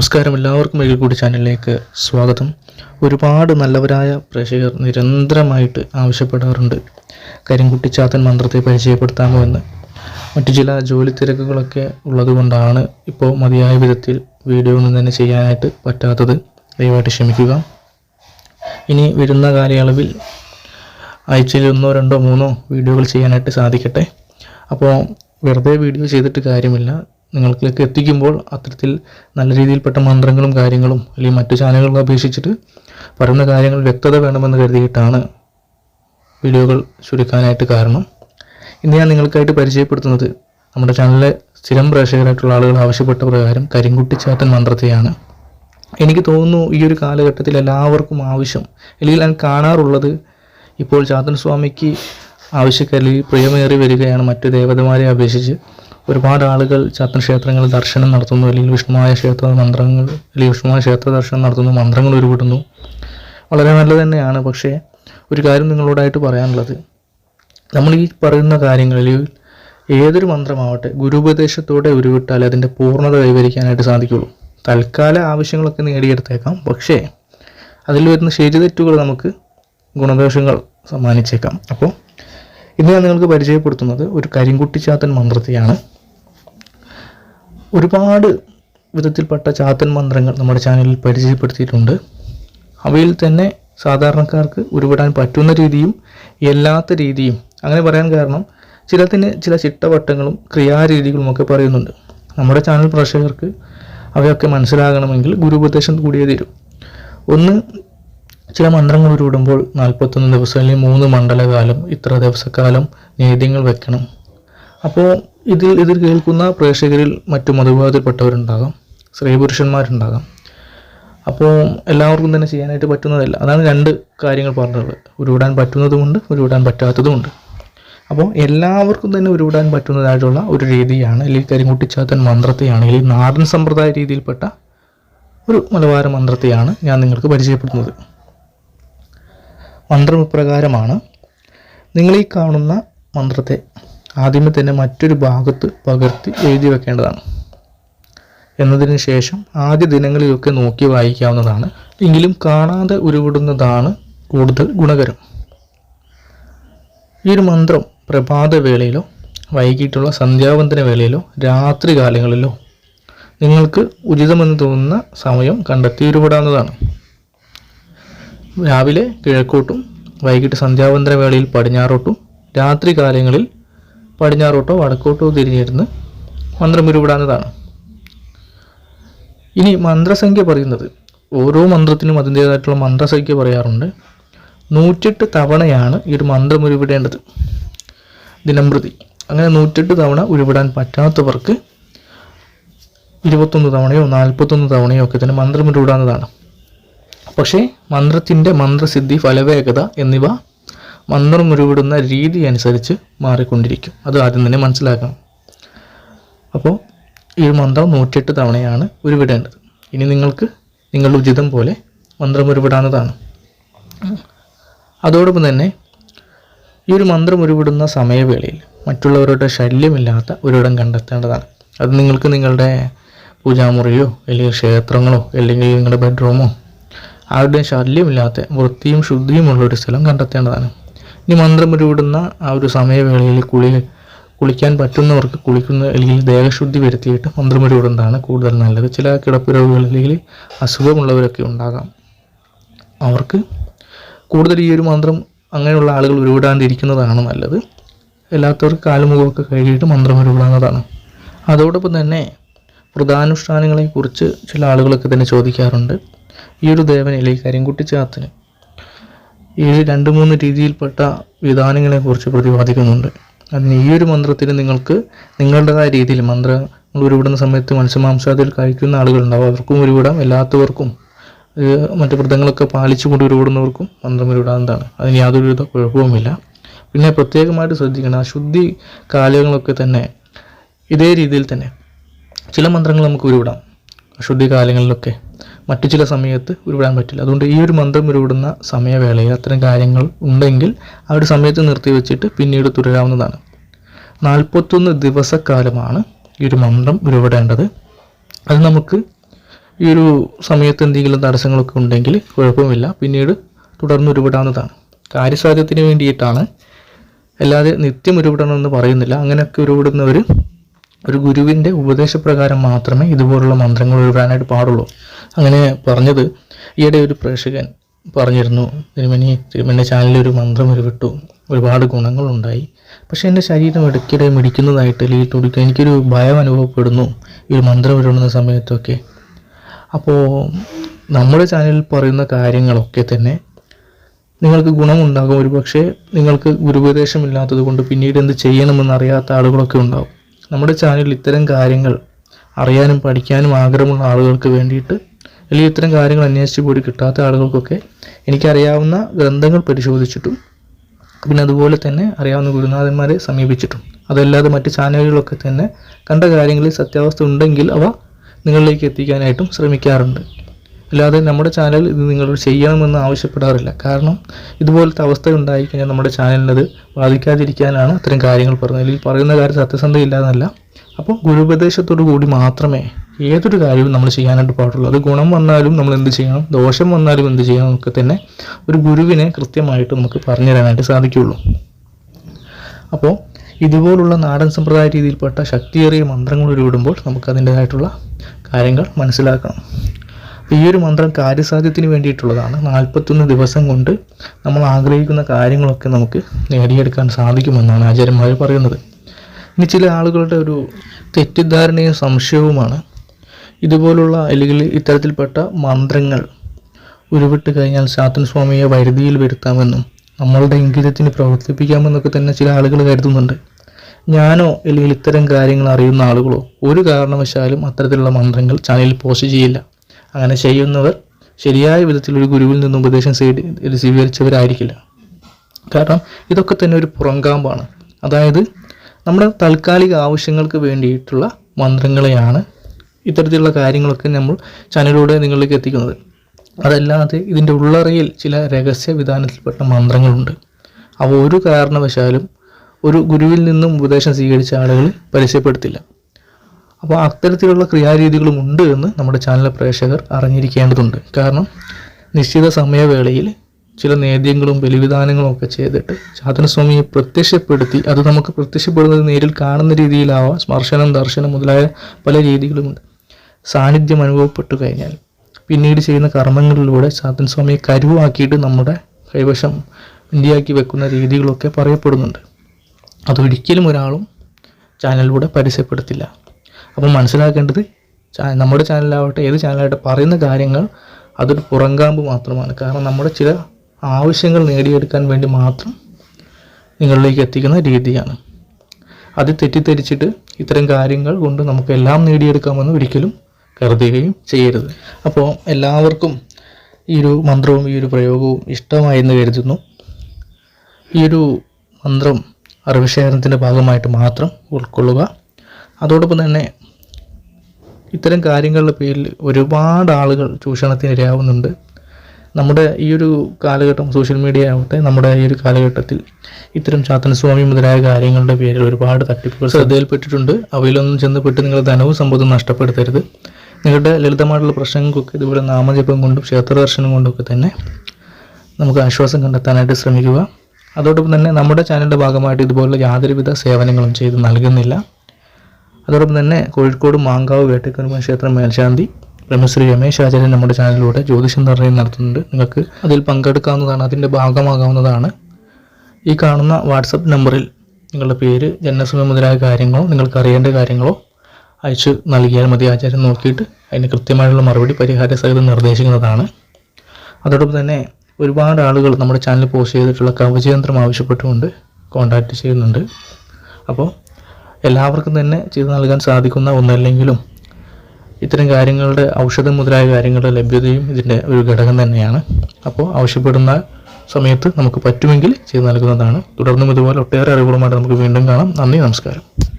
നമസ്കാരം. എല്ലാവർക്കും ഒരിക്കൽ കൂടി ചാനലിലേക്ക് സ്വാഗതം. ഒരുപാട് നല്ലവരായ പ്രേക്ഷകർ നിരന്തരമായിട്ട് ആവശ്യപ്പെടാറുണ്ട് കരിങ്കുട്ടിച്ചാത്തൻ മന്ത്രത്തെ പരിചയപ്പെടുത്താമോ എന്ന്. മറ്റു ചില ജോലി തിരക്കുകളൊക്കെ ഉള്ളതുകൊണ്ടാണ് ഇപ്പോൾ മതിയായ വിധത്തിൽ വീഡിയോ ഒന്നും തന്നെ ചെയ്യാനായിട്ട് പറ്റാത്തത്. ദയവായിട്ട് ക്ഷമിക്കുക. ഇനി വരുന്ന കാലയളവിൽ ആഴ്ചയിൽ ഒന്നോ രണ്ടോ മൂന്നോ വീഡിയോകൾ ചെയ്യാനായിട്ട് സാധിക്കട്ടെ. അപ്പോൾ വെറുതെ വീഡിയോ ചെയ്തിട്ട് കാര്യമില്ല. നിങ്ങളിലേക്ക് എത്തിക്കുമ്പോൾ അത്തരത്തിൽ നല്ല രീതിയിൽപ്പെട്ട മന്ത്രങ്ങളും കാര്യങ്ങളും അല്ലെങ്കിൽ മറ്റു ചാനലുകളെ അപേക്ഷിച്ചിട്ട് പറയുന്ന കാര്യങ്ങൾ വ്യക്തത വേണമെന്ന് കരുതിയിട്ടാണ് വീഡിയോകൾ ചുരുക്കാനായിട്ട് കാരണം. ഇന്ന് ഞാൻ നിങ്ങൾക്കായിട്ട് പരിചയപ്പെടുത്തുന്നത് നമ്മുടെ ചാനലിലെ സ്ഥിരം പ്രേക്ഷകരായിട്ടുള്ള ആളുകൾ ആവശ്യപ്പെട്ട പ്രകാരം കരിങ്കുട്ടിച്ചാത്തൻ മന്ത്രത്തെയാണ്. എനിക്ക് തോന്നുന്നു ഈ ഒരു കാലഘട്ടത്തിൽ എല്ലാവർക്കും ആവശ്യം അല്ലെങ്കിൽ ഞാൻ കാണാറുള്ളത് ഇപ്പോൾ ചാത്തൻ സ്വാമിക്ക് ആവശ്യക്കാരിൽ പ്രിയമേറി വരികയാണ് മറ്റു ദേവതമാരെ അപേക്ഷിച്ച്. ഒരുപാട് ആളുകൾ ചാത്തൻ ക്ഷേത്രങ്ങളിൽ ദർശനം നടത്തുന്നു അല്ലെങ്കിൽ വിഷ്ണുമായ ക്ഷേത്ര മന്ത്രങ്ങൾ അല്ലെങ്കിൽ വിഷ്ണുമായ ക്ഷേത്ര ദർശനം നടത്തുന്നു മന്ത്രങ്ങൾ ഉരുവിടുന്നു വളരെ നല്ലത് തന്നെയാണ്. പക്ഷേ ഒരു കാര്യം നിങ്ങളോടായിട്ട് പറയാനുള്ളത്. നമ്മൾ ഈ പറയുന്ന കാര്യങ്ങളിൽ ഏതൊരു മന്ത്രമാവട്ടെ ഗുരുപദേശത്തോടെ ഉരുവിട്ടാൽ അതിന്റെ പൂർണത കൈവരിക്കാനായിട്ട് സാധിക്കുള്ളൂ തൽക്കാല ആവശ്യങ്ങളൊക്കെ നേടിയെടുത്തേക്കാം. പക്ഷേ അതിൽ വരുന്ന ശരിതെറ്റുകൾ നമുക്ക് ഗുണദോഷങ്ങൾ സമ്മാനിച്ചേക്കാം. അപ്പോൾ ഇന്ന് ഞാൻ നിങ്ങൾക്ക് പരിചയപ്പെടുത്തുന്നത് ഒരു കരിങ്കുട്ടിച്ചാത്തൻ മന്ത്രത്തെയാണ്. ഒരുപാട് വിധത്തിൽപ്പെട്ട ചാത്തൻ മന്ത്രങ്ങൾ നമ്മുടെ ചാനലിൽ പരിചയപ്പെടുത്തിയിട്ടുണ്ട്. അവയിൽ തന്നെ സാധാരണക്കാർക്ക് ഉരുവിടാൻ പറ്റുന്ന രീതിയും എല്ലാത്ത രീതിയും അങ്ങനെ പറയാൻ കാരണം ചിലതിന് ചില ചിട്ടവട്ടങ്ങളും ക്രിയാരീതികളും ഒക്കെ പറയുന്നുണ്ട്. നമ്മുടെ ചാനൽ പ്രേക്ഷകർക്ക് അവയൊക്കെ മനസ്സിലാകണമെങ്കിൽ ഗുരുപദേശം കൂടിയേ തീരും. ഒന്ന് ചില മന്ത്രങ്ങൾ ഉരുവിടുമ്പോൾ നാൽപ്പത്തൊന്ന് ദിവസം അല്ലെങ്കിൽ മൂന്ന് മണ്ഡലകാലം ഇത്ര ദിവസക്കാലം നേദ്യങ്ങൾ വെക്കണം. അപ്പോൾ ഇതിൽ ഇതിൽ കേൾക്കുന്ന പ്രേക്ഷകരിൽ മറ്റു മതവിഭാഗത്തിൽപ്പെട്ടവരുണ്ടാകാം. സ്ത്രീ പുരുഷന്മാരുണ്ടാകാം അപ്പോൾ എല്ലാവർക്കും തന്നെ ചെയ്യാനായിട്ട് പറ്റുന്നതല്ല. അതാണ് രണ്ട് കാര്യങ്ങൾ പറഞ്ഞത്. ഉരുവിടാൻ പറ്റുന്നതുമുണ്ട് ഉരുവിടാൻ പറ്റാത്തതുമുണ്ട്. അപ്പോൾ എല്ലാവർക്കും തന്നെ ഉരുവിടാൻ പറ്റുന്നതായിട്ടുള്ള ഒരു രീതിയാണ് അല്ലെങ്കിൽ കരിങ്കുട്ടിച്ചാത്തൻ മന്ത്രത്തെയാണ് അല്ലെങ്കിൽ നാടൻ സമ്പ്രദായ രീതിയിൽപ്പെട്ട ഒരു മലബാര മന്ത്രത്തെയാണ് ഞാൻ നിങ്ങൾക്ക് പരിചയപ്പെടുത്തുന്നത്. മന്ത്രം ഇപ്രകാരമാണ് നിങ്ങൾ ഈ കാണുന്ന മന്ത്രത്തെ ആദ്യമേ തന്നെ മറ്റൊരു ഭാഗത്ത് പകർത്തി എഴുതി വെക്കേണ്ടതാണ്. എന്നതിന് ശേഷം ആദ്യ ദിനങ്ങളിലൊക്കെ നോക്കി വായിക്കാവുന്നതാണ്. എങ്കിലും കാണാതെ ഉരുവിടുന്നതാണ് കൂടുതൽ ഗുണകരം. ഈ ഒരു മന്ത്രം പ്രഭാതവേളയിലോ വൈകിട്ടുള്ള സന്ധ്യാവന്തന വേളയിലോ രാത്രി കാലങ്ങളിലോ നിങ്ങൾക്ക് ഉചിതമെന്ന് തോന്നുന്ന സമയം കണ്ടെത്തി ഉരുവിടാവുന്നതാണ്. രാവിലെ കിഴക്കോട്ടും വൈകിട്ട് സന്ധ്യാവന്തര വേളയിൽ പടിഞ്ഞാറോട്ടും രാത്രി കാലങ്ങളിൽ പടിഞ്ഞാറോട്ടോ വടക്കോട്ടോ തിരിഞ്ഞിരുന്ന് മന്ത്രം ഉരുവിടാവുന്നതാണ് ഇനി മന്ത്രസംഖ്യ പറയുന്നത്. ഓരോ മന്ത്രത്തിനും അതിന്റേതായിട്ടുള്ള മന്ത്രസംഖ്യ പറയാറുണ്ട്. നൂറ്റെട്ട് തവണയാണ് ഈ ഒരു മന്ത്രം ഉരുവിടേണ്ടത്. ദിനംപ്രതി. അങ്ങനെ നൂറ്റെട്ട് തവണ ഉരുവിടാൻ പറ്റാത്തവർക്ക് ഇരുപത്തൊന്ന് തവണയോ നാൽപ്പത്തൊന്ന് തവണയോ ഒക്കെ തന്നെ മന്ത്രം ഉരുവിടാവുന്നതാണ്. പക്ഷേ മന്ത്രത്തിന്റെ മന്ത്രസിദ്ധി ഫലവേഗത എന്നിവ മന്ത്രം ഉരുവിടുന്ന രീതി അനുസരിച്ച് മാറിക്കൊണ്ടിരിക്കും. അത് ആദ്യം തന്നെ മനസ്സിലാക്കണം. അപ്പോൾ ഈ മന്ത്രം നൂറ്റെട്ട് തവണയാണ് ഉരുവിടേണ്ടത്. ഇനി നിങ്ങൾക്ക് നിങ്ങളുടെ ഉചിതം പോലെ മന്ത്രം ഉരുവിടാവുന്നതാണ്. അതോടൊപ്പം തന്നെ ഈ ഒരു മന്ത്രം ഉരുവിടുന്ന സമയവേളയിൽ മറ്റുള്ളവരുടെ ശല്യമില്ലാത്ത ഒരിടം കണ്ടെത്തേണ്ടതാണ്. അത് നിങ്ങൾക്ക് നിങ്ങളുടെ പൂജാമുറിയോ അല്ലെങ്കിൽ ക്ഷേത്രങ്ങളോ അല്ലെങ്കിൽ നിങ്ങളുടെ ബെഡ്റൂമോ ആരുടെയും ശല്യമില്ലാത്ത വൃത്തിയും ശുദ്ധിയും ഉള്ള ഒരു സ്ഥലം കണ്ടെത്തേണ്ടതാണ്. ഇനി മന്ത്രം ഉരുവിടുന്ന ആ ഒരു സമയവേളയിൽ കുളി കുളിക്കാൻ പറ്റുന്നവർക്ക് കുളിക്കുന്ന അല്ലെങ്കിൽ ദേഹശുദ്ധി വരുത്തിയിട്ട് മന്ത്രം ഉരുവിടുന്നതാണ് കൂടുതൽ നല്ലത്. ചില കിടപ്പ് രോഗികൾ അല്ലെങ്കിൽ അസുഖമുള്ളവരൊക്കെ ഉണ്ടാകാം. അവർക്ക് കൂടുതൽ ഈ ഒരു മന്ത്രം അങ്ങനെയുള്ള ആളുകൾ ഉരുവിടാണ്ടിരിക്കുന്നതാണ് നല്ലത്. എല്ലാത്തവർക്ക് കാലുമുഖമൊക്കെ കഴുകിയിട്ട് മന്ത്രം ഉരുവിടാവുന്നതാണ് അതോടൊപ്പം തന്നെ വ്രതാനുഷ്ഠാനങ്ങളെക്കുറിച്ച് ചില ആളുകളൊക്കെ തന്നെ ചോദിക്കാറുണ്ട്. ഈ ഒരു ദേവനെ ഈ കരിങ്കുട്ടി ചാത്തിന് ഈ രണ്ട് മൂന്ന് രീതിയിൽപ്പെട്ട വിധാനങ്ങളെക്കുറിച്ച് പ്രതിപാദിക്കുന്നുണ്ട്. അതിന് ഈ ഒരു മന്ത്രത്തിൽ നിങ്ങൾക്ക് നിങ്ങളുടേതായ രീതിയിൽ മന്ത്രങ്ങൾ ഉരുവിടുന്ന സമയത്ത് മത്സ്യമാംസാദിയിൽ കഴിക്കുന്ന ആളുകളുണ്ടാവും. അവർക്കും ഉരുവിടാം. എല്ലാത്തവർക്കും മറ്റു വ്രതങ്ങളൊക്കെ പാലിച്ചുകൊണ്ട് ഉരുവിടുന്നവർക്കും മന്ത്രം ഉരുവിടാവുന്നതാണ്. അതിന് യാതൊരുവിധ കുഴപ്പവുമില്ല. പിന്നെ പ്രത്യേകമായിട്ട് ശ്രദ്ധിക്കണം. അശുദ്ധി കാലങ്ങളൊക്കെ തന്നെ ഇതേ രീതിയിൽ തന്നെ ചില മന്ത്രങ്ങൾ നമുക്ക് ഉരുവിടാം. അശുദ്ധി കാലങ്ങളിലൊക്കെ. മറ്റു ചില സമയത്ത് ഉരുവിടാൻ പറ്റില്ല. അതുകൊണ്ട് ഈ ഒരു മന്ത്രം ഉരുവിടുന്ന സമയവേളയിൽ അത്തരം കാര്യങ്ങൾ ഉണ്ടെങ്കിൽ ആ ഒരു സമയത്ത് നിർത്തി വെച്ചിട്ട് പിന്നീട് തുടരാവുന്നതാണ്. നാൽപ്പത്തൊന്ന് ദിവസക്കാലമാണ് ഈ ഒരു മന്ത്രം ഉരുവിടേണ്ടത്. അത് നമുക്ക് ഈ ഒരു സമയത്ത് എന്തെങ്കിലും തടസ്സങ്ങളൊക്കെ ഉണ്ടെങ്കിൽ കുഴപ്പമില്ല. പിന്നീട് തുടർന്ന് ഉരുവിടാവുന്നതാണ്. കാര്യസാധ്യത്തിന് വേണ്ടിയിട്ടാണ്. അല്ലാതെ നിത്യം ഉരുവിടണമെന്ന് പറയുന്നില്ല. അങ്ങനെയൊക്കെ ഉരുവിടുന്നവർ ഒരു ഗുരുവിന്റെ ഉപദേശപ്രകാരം മാത്രമേ ഇതുപോലുള്ള മന്ത്രങ്ങൾ ഒഴുകാനായിട്ട് പാടുള്ളൂ. അങ്ങനെ പറഞ്ഞത് ഈയിടെ ഒരു പ്രേക്ഷകൻ പറഞ്ഞിരുന്നു തിരുമണി ചാനലിൽ ഒരു മന്ത്രം ഉരുവിട്ടു ഒരുപാട് ഗുണങ്ങളുണ്ടായി. പക്ഷെ എന്റെ ശരീരം ഇടയ്ക്കിടെ മിടിക്കുന്നതായിട്ട് അല്ലെങ്കിൽ തുടിക്കുക എനിക്കൊരു ഭയം അനുഭവപ്പെടുന്നു ഈ ഒരു മന്ത്രം ഉരുവിടുന്ന സമയത്തൊക്കെ. അപ്പോൾ നമ്മുടെ ചാനലിൽ പറയുന്ന കാര്യങ്ങളൊക്കെ തന്നെ നിങ്ങൾക്ക് ഗുണമുണ്ടാകും. ഒരു പക്ഷേ നിങ്ങൾക്ക് ഗുരുപദേശമില്ലാത്തത് കൊണ്ട് പിന്നീട് എന്ത് ചെയ്യണമെന്ന് അറിയാത്ത ആളുകളൊക്കെ ഉണ്ടാവും. നമ്മുടെ ചാനലിൽ ഇത്തരം കാര്യങ്ങൾ അറിയാനും പഠിക്കാനും ആഗ്രഹമുള്ള ആളുകൾക്ക് വേണ്ടിയിട്ട് അല്ലെങ്കിൽ ഇത്തരം കാര്യങ്ങൾ അന്വേഷിച്ച് പോയി കിട്ടാത്ത ആളുകൾക്കൊക്കെ എനിക്കറിയാവുന്ന ഗ്രന്ഥങ്ങൾ പരിശോധിച്ചിട്ടും പിന്നെ അതുപോലെ തന്നെ അറിയാവുന്ന ഗുരുനാഥന്മാരെ സമീപിച്ചിട്ടും. അതല്ലാതെ മറ്റ് ചാനലുകളൊക്കെ തന്നെ കണ്ട കാര്യങ്ങളിൽ സത്യാവസ്ഥ ഉണ്ടെങ്കിൽ അവ നിങ്ങളിലേക്ക് എത്തിക്കാനായിട്ടും ശ്രമിക്കാറുണ്ട്. അല്ലാതെ നമ്മുടെ ചാനൽ ഇത് നിങ്ങൾ ചെയ്യണമെന്ന് ആവശ്യപ്പെടാറില്ല. കാരണം ഇതുപോലത്തെ അവസ്ഥ ഉണ്ടായിക്കഴിഞ്ഞാൽ നമ്മുടെ ചാനലിനത് ബാധിക്കാതിരിക്കാനാണ് അത്തരം കാര്യങ്ങൾ പറയുന്നത് അല്ലെങ്കിൽ പറയുന്ന കാര്യം സത്യസന്ധത ഇല്ലാന്നല്ല അപ്പോൾ ഗുരുപദേശത്തോടു കൂടി മാത്രമേ ഏതൊരു കാര്യവും നമ്മൾ ചെയ്യാനായിട്ട് പാടുള്ളൂ. അത് ഗുണം വന്നാലും നമ്മൾ എന്ത് ചെയ്യണം? ദോഷം വന്നാലും എന്ത് ചെയ്യണം? ഒക്കെ തന്നെ ഒരു ഗുരുവിനെ കൃത്യമായിട്ട് നമുക്ക് പറഞ്ഞു തരാനായിട്ട് സാധിക്കുകയുള്ളൂ. അപ്പോൾ ഇതുപോലുള്ള നാടൻ സമ്പ്രദായ രീതിയിൽപ്പെട്ട ശക്തിയേറിയ മന്ത്രങ്ങൾ ഉരുവിടുമ്പോൾ നമുക്ക് അതിന്റേതായിട്ടുള്ള കാര്യങ്ങൾ മനസ്സിലാക്കണം. അപ്പോൾ ഈ ഒരു മന്ത്രം കാര്യസാധ്യത്തിന് വേണ്ടിയിട്ടുള്ളതാണ്. നാൽപ്പത്തൊന്ന് ദിവസം കൊണ്ട് നമ്മൾ ആഗ്രഹിക്കുന്ന കാര്യങ്ങളൊക്കെ നമുക്ക് നേടിയെടുക്കാൻ സാധിക്കുമെന്നാണ് ആചാര്യന്മാർ പറയുന്നത്. ഇനി ചില ആളുകളുടെ ഒരു തെറ്റിദ്ധാരണയും സംശയവുമാണ് ഇതുപോലുള്ള അല്ലെങ്കിൽ ഇത്തരത്തിൽപ്പെട്ട മന്ത്രങ്ങൾ ഉരുവിട്ട് കഴിഞ്ഞാൽ ശാത്തൻ സ്വാമിയെ വരുതിയിൽ വരുത്താമെന്നും നമ്മളുടെ ഇംഗിതത്തിന് പ്രവർത്തിപ്പിക്കാമെന്നൊക്കെ തന്നെ ചില ആളുകൾ കരുതുന്നുണ്ട്. ഞാനോ അല്ലെങ്കിൽ ഇത്തരം കാര്യങ്ങൾ അറിയുന്ന ആളുകളോ ഒരു കാരണവശാലും അത്തരത്തിലുള്ള മന്ത്രങ്ങൾ ചാനലിൽ പോസ്റ്റ് ചെയ്യില്ല. അങ്ങനെ ചെയ്യുന്നവർ ശരിയായ വിധത്തിൽ ഒരു ഗുരുവിൽ നിന്ന് ഉപദേശം സ്വീ- സ്വീകരിച്ചവരായിരിക്കില്ല. കാരണം ഇതൊക്കെ തന്നെ ഒരു പുറങ്കാമ്പാണ് അതായത് നമ്മുടെ താൽക്കാലിക ആവശ്യങ്ങൾക്ക് വേണ്ടിയിട്ടുള്ള മന്ത്രങ്ങളെയാണ് ഇത്തരത്തിലുള്ള കാര്യങ്ങളൊക്കെ നമ്മൾ ചാനലിലൂടെ നിങ്ങളിലേക്ക് എത്തിക്കുന്നത്. അതല്ലാതെ ഇതിന്റെ ഉള്ളറയിൽ ചില രഹസ്യ വിധാനത്തിൽപ്പെട്ട മന്ത്രങ്ങളുണ്ട്. അവ ഒരു കാരണവശാലും ഒരു ഗുരുവിൽ നിന്നും ഉപദേശം സ്വീകരിച്ച ആളുകൾ പരസ്യപ്പെടുത്തില്ല അപ്പോൾ അത്തരത്തിലുള്ള ക്രിയാരീതികളും ഉണ്ട് എന്ന് നമ്മുടെ ചാനൽ പ്രേക്ഷകർ അറിഞ്ഞിരിക്കേണ്ടതുണ്ട്. കാരണം നിശ്ചിത സമയവേളയിൽ ചില നേദ്യങ്ങളും ബലിവിധാനങ്ങളും ഒക്കെ ചെയ്തിട്ട് ചാതനസ്വാമിയെ പ്രത്യക്ഷപ്പെടുത്തി അത് നമുക്ക് പ്രത്യക്ഷപ്പെടുന്നത് നേരിൽ കാണുന്ന രീതിയിലാവാം സ്മർശനം ദർശനം മുതലായ പല രീതികളുമുണ്ട്. സാന്നിധ്യം അനുഭവപ്പെട്ടു കഴിഞ്ഞാൽ പിന്നീട് ചെയ്യുന്ന കർമ്മങ്ങളിലൂടെ ചാത്തൻ സ്വാമിയെ കരുവാക്കിയിട്ട് നമ്മുടെ കൈവശം ഇന്ത്യയാക്കി വെക്കുന്ന രീതികളൊക്കെ പറയപ്പെടുന്നുണ്ട്. അതൊരിക്കലും ഒരാളും ചാനലിലൂടെ പരസ്യപ്പെടുത്തില്ല. അപ്പം മനസ്സിലാക്കേണ്ടത് നമ്മുടെ ചാനലാവട്ടെ ഏത് ചാനലാവട്ടെ പറയുന്ന കാര്യങ്ങൾ അതൊരു പുറങ്കാമ്പ് മാത്രമാണ്. കാരണം നമ്മുടെ ചില ആവശ്യങ്ങൾ നേടിയെടുക്കാൻ വേണ്ടി മാത്രം നിങ്ങളിലേക്ക് എത്തിക്കുന്ന രീതിയാണ്. അത് തെറ്റിദ്ധരിച്ചിട്ട് ഇത്തരം കാര്യങ്ങൾ കൊണ്ട് നമുക്ക് എല്ലാം നേടിയെടുക്കാമെന്ന് ഒരിക്കലും കരുതുകയും ചെയ്യരുത്. അപ്പോൾ എല്ലാവർക്കും ഈ ഒരു മന്ത്രവും ഈ ഒരു പ്രയോഗവും ഇഷ്ടമായെന്ന് കരുതുന്നു. ഈ ഒരു മന്ത്രം അറിവുശേഖരണത്തിന്റെ ഭാഗമായിട്ട് മാത്രം ഉൾക്കൊള്ളുക. അതോടൊപ്പം തന്നെ ഇത്തരം കാര്യങ്ങളുടെ പേരിൽ ഒരുപാട് ആളുകൾ ചൂഷണത്തിന് ഇരയാവുന്നുണ്ട്. നമ്മുടെ ഈ ഒരു കാലഘട്ടം സോഷ്യൽ മീഡിയ ആവട്ടെ നമ്മുടെ ഈ ഒരു കാലഘട്ടത്തിൽ ഇത്തരം ചാത്തനസ്വാമി മുതലായ കാര്യങ്ങളുടെ പേരിൽ ഒരുപാട് തട്ടിപ്പുകൾ ശ്രദ്ധയിൽപ്പെട്ടിട്ടുണ്ട്. അവയിലൊന്നും ചെന്നപ്പെട്ട് നിങ്ങൾ ധനവും സമ്പത്തും നഷ്ടപ്പെടുത്തരുത്. നിങ്ങളുടെ ലളിതമായിട്ടുള്ള പ്രശ്നങ്ങൾക്കൊക്കെ ഇതുപോലെ നാമജപം കൊണ്ടും ക്ഷേത്ര ദർശനം കൊണ്ടൊക്കെ തന്നെ നമുക്ക് ആശ്വാസം കണ്ടെത്താനായിട്ട് ശ്രമിക്കുക. അതോടൊപ്പം തന്നെ നമ്മുടെ ചാനലിന്റെ ഭാഗമായിട്ട് ഇതുപോലുള്ള യാതൊരുവിധ സേവനങ്ങളും ചെയ്ത് നൽകുന്നില്ല. അതോടൊപ്പം തന്നെ കോഴിക്കോട് മാങ്കാവ് വേട്ടക്കുരുമ ക്ഷേത്രം മേൽശാന്തി ബ്രഹ്മശ്രീ രമേശ് ആചാര്യൻ നമ്മുടെ ചാനലിലൂടെ ജ്യോതിഷം നിർണയം നടത്തുന്നുണ്ട്. നിങ്ങൾക്ക് അതിൽ പങ്കെടുക്കാവുന്നതാണ്. അതിന്റെ ഭാഗമാകാവുന്നതാണ്. ഈ കാണുന്ന വാട്സപ്പ് നമ്പറിൽ നിങ്ങളുടെ പേര് ജനനസമയം മുതലായ കാര്യങ്ങളോ നിങ്ങൾക്ക് അറിയേണ്ട കാര്യങ്ങളോ അയച്ചു നൽകിയാൽ മതി. ആചാര്യൻ നോക്കിയിട്ട് അതിന് കൃത്യമായിട്ടുള്ള മറുപടി പരിഹാര സഹിതം നിർദ്ദേശിക്കുന്നതാണ്. അതോടൊപ്പം തന്നെ ഒരുപാട് ആളുകൾ നമ്മുടെ ചാനൽ പോസ്റ്റ് ചെയ്തിട്ടുള്ള കവചയന്ത്രം ആവശ്യപ്പെട്ടുകൊണ്ട് കോൺടാക്റ്റ് ചെയ്യുന്നുണ്ട്. അപ്പോൾ എല്ലാവർക്കും തന്നെ ചെയ്തു നൽകാൻ സാധിക്കുന്ന ഒന്നല്ലെങ്കിലും ഇത്തരം കാര്യങ്ങളുടെ ഔഷധം മുതലായ കാര്യങ്ങളുടെ ലഭ്യതയും ഇതിന്റെ ഒരു ഘടകം തന്നെയാണ്. അപ്പോൾ ആവശ്യപ്പെടുന്ന സമയത്ത് നമുക്ക് പറ്റുമെങ്കിൽ ചെയ്തു നൽകുന്നതാണ്. തുടർന്നും ഇതുപോലെ ഒട്ടേറെ അറിവുകളുമായിട്ട് നമുക്ക് വീണ്ടും കാണാം. നന്ദി നമസ്കാരം.